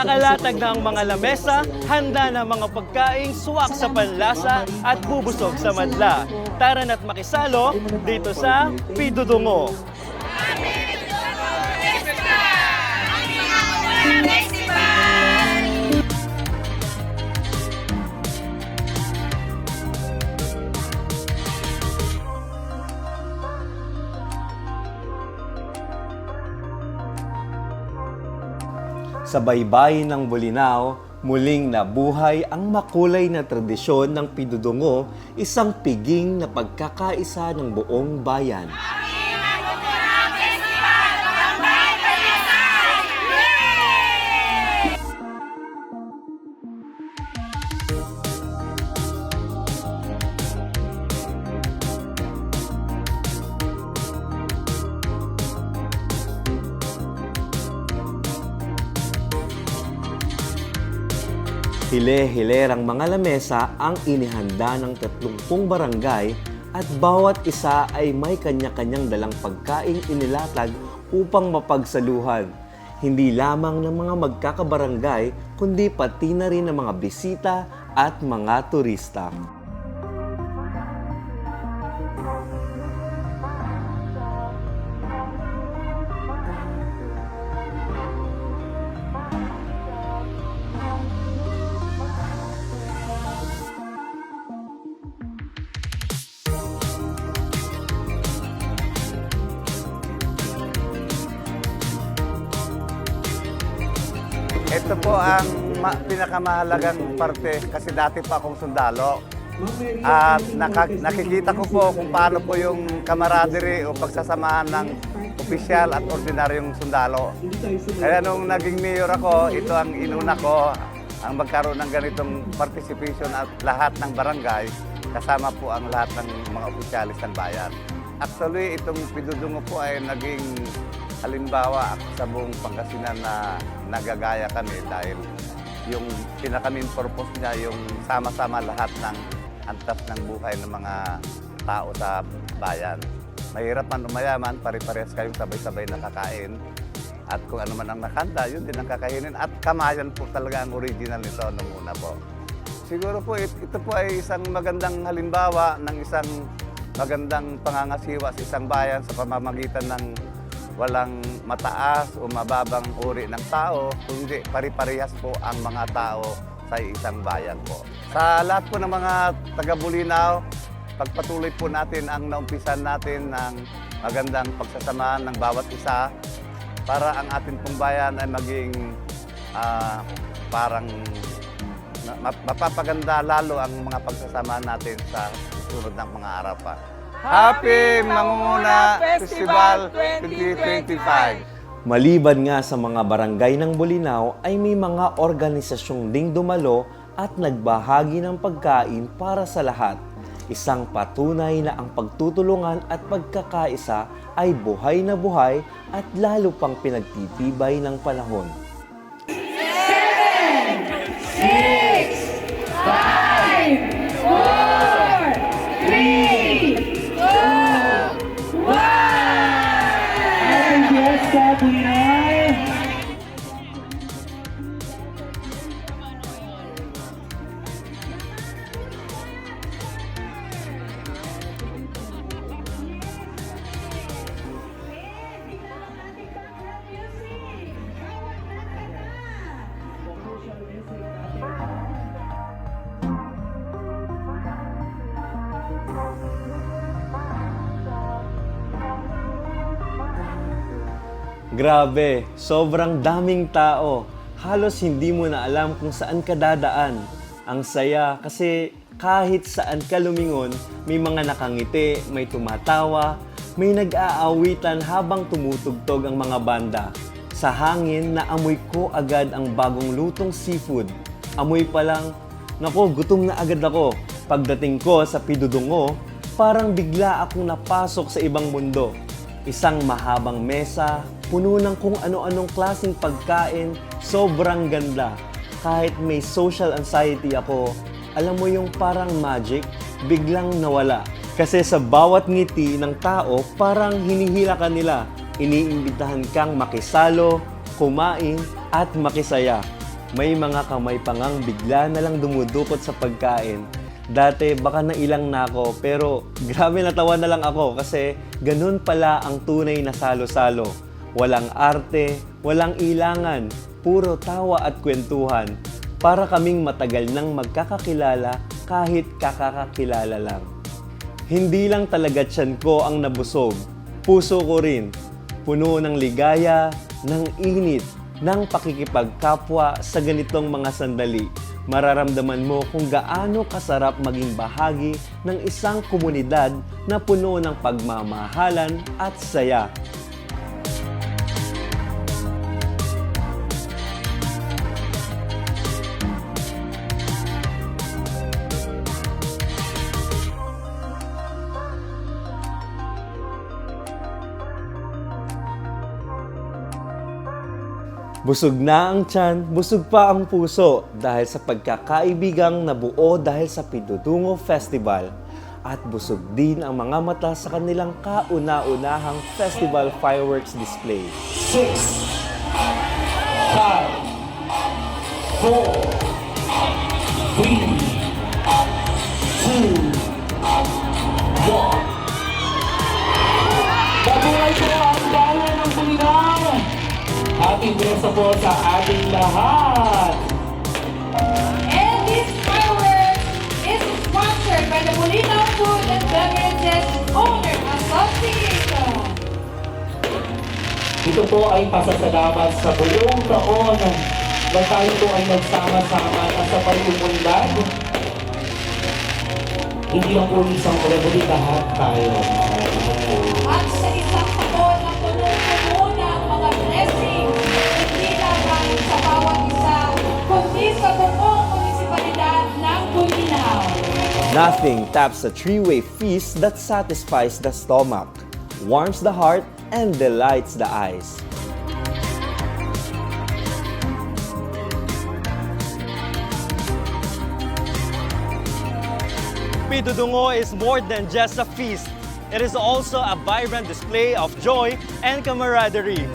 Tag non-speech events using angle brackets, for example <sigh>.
Nakalatag na ang mga lamesa, handa na mga pagkaing suwak sa panlasa at bubusog sa madla. Tara na't makisalo dito sa Pidudungo. Sa baybayin ng Bulinaw, muling nabuhay ang makulay na tradisyon ng Pidudungo, isang piging na pagkakaisa ng buong bayan. Hile-hilerang mga lamesa ang inihanda ng 30 barangay at bawat isa ay may kanya-kanyang dalang pagkaing inilatag upang mapagsaluhan. Hindi lamang ng mga magkakabarangay, kundi pati na rin ng mga bisita at mga turista. Ito po ang ma- pinakamahalagang parte kasi dati pa akong sundalo. At naka- nakikita ko po kung paano po yung camaraderie o pagsasamahan ng opisyal at ordinaryong sundalo. Kaya nung naging mayor ako, ito ang inuna ko, ang magkaroon ng ganitong participation at lahat ng barangay, kasama po ang lahat ng mga opisyalis ng bayan. Actually, itong pidudungo po ay naging halimbawa sa buong Pangasinan na nagagaya kami dahil yung pinaka-main purpose niya yung sama-sama lahat ng antas ng buhay ng mga tao sa bayan. Mahirap man o mayaman, pare-parehas kayong sabay-sabay nakakain. At kung ano man ang nakanta, yun din ang kakainin. At kamayan po talaga ang original nito nung una po. Siguro po it- ito po ay isang magandang halimbawa ng isang magandang pangangasiwa sa isang bayan sa pamamagitan ng walang mataas o mababang uri ng tao, kundi pari-parehas po ang mga tao sa isang bayan po. Sa lahat po ng mga taga-Bulinaw, pagpatuloy po natin ang naumpisan natin ng magandang pagsasamahan ng bawat isa para ang ating pong bayan ay maging ah, parang mapapaganda lalo ang mga pagsasama natin sa susunod ng mga araw pa. Happy Mangunguna Festival 2025! Maliban nga sa mga barangay ng Bulinaw ay may mga organisasyong ding dumalo at nagbahagi ng pagkain para sa lahat. Isang patunay na ang pagtutulungan at pagkakaisa ay buhay na buhay at lalo pang pinagtitibay ng panahon. Fiesta Grabe, sobrang daming tao. Halos hindi mo na alam kung saan ka dadaan. Ang saya kasi kahit saan ka lumingon, may mga nakangiti, may tumatawa, may nag-aawitan habang tumutugtog ang mga banda. Sa hangin, naamoy ko agad ang bagong lutong seafood. Amoy pa lang, nako, gutom na agad ako. Pagdating ko sa Pidudungo, parang bigla akong napasok sa ibang mundo. Isang mahabang mesa, puno ng kung ano-anong klaseng pagkain, sobrang ganda. Kahit may social anxiety ako, alam mo yung parang magic, biglang nawala. Kasi sa bawat ngiti ng tao, parang hinihila ka nila. Iniimbitahan kang makisalo, kumain, at makisaya. May mga kamay pangang bigla na lang dumudukot sa pagkain. Dati baka nailang na ako pero <laughs> grabe natawa na lang ako kasi ganun pala ang tunay na salo-salo. Walang arte, walang ilangan, puro tawa at kwentuhan. Para kaming matagal nang magkakakilala kahit kakakakilala lang. Hindi lang talaga tiyan ko ang nabusog, puso ko rin. Puno ng ligaya, ng init, ng pakikipagkapwa sa ganitong mga sandali. Mararamdaman mo kung gaano kasarap maging bahagi ng isang komunidad na puno ng pagmamahalan at saya. Busog na ang tiyan, busog pa ang puso dahil sa pagkakaibigang nabuo dahil sa Pidudungo Festival. At busog din ang mga mata sa kanilang kauna-unahang festival fireworks display. Six, five, four, Ating bless po sa ating lahat! And this fireworks is sponsored by the Molino Food and Beverages Owner Association. Ito po ay pasasalamat sa buong taon na tayo po ay nagsama-sama at sa pag-umunlad. Hindi lang po isang kundi lahat tayo. At sa isang Nothing taps a three-way feast that satisfies the stomach, warms the heart, and delights the eyes. Pidudungo is more than just a feast. It is also a vibrant display of joy and camaraderie.